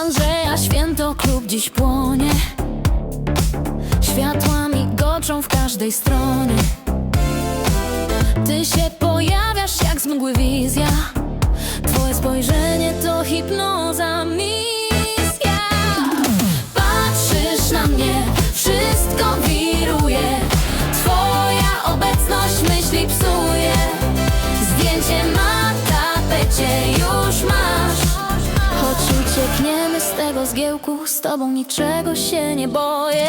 Andrzeja Święto klub dziś płonie. Światłami goczą w każdej stronie. Ty się pojawiasz jak z wizja. Twoje spojrzenie tego zgiełku Z tobą niczego się nie boję.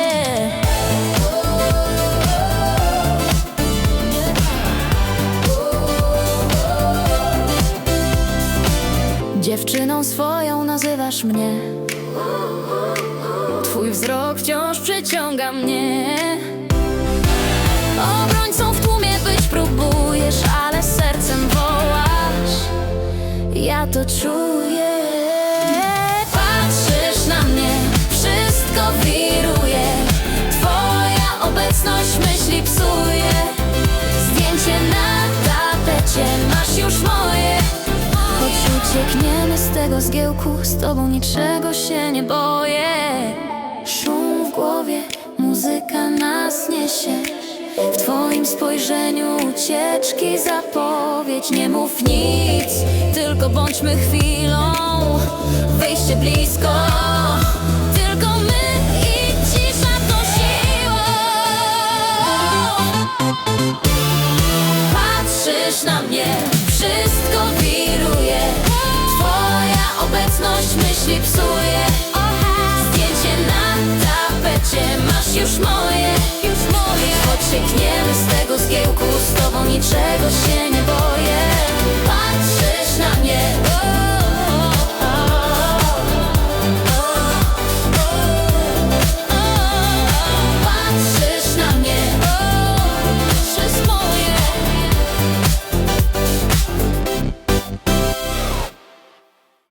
Dziewczyną swoją nazywasz mnie. Twój wzrok wciąż przyciąga mnie. Obrońcą w tłumie być próbujesz Ale sercem wołasz. Ja to czuję już moje. Choć uciekniemy z tego zgiełku Z tobą niczego się nie boję. Szum w głowie, muzyka nas niesie. W twoim spojrzeniu ucieczki zapowiedź. Nie mów nic, tylko bądźmy chwilą bo niczego się nie boję.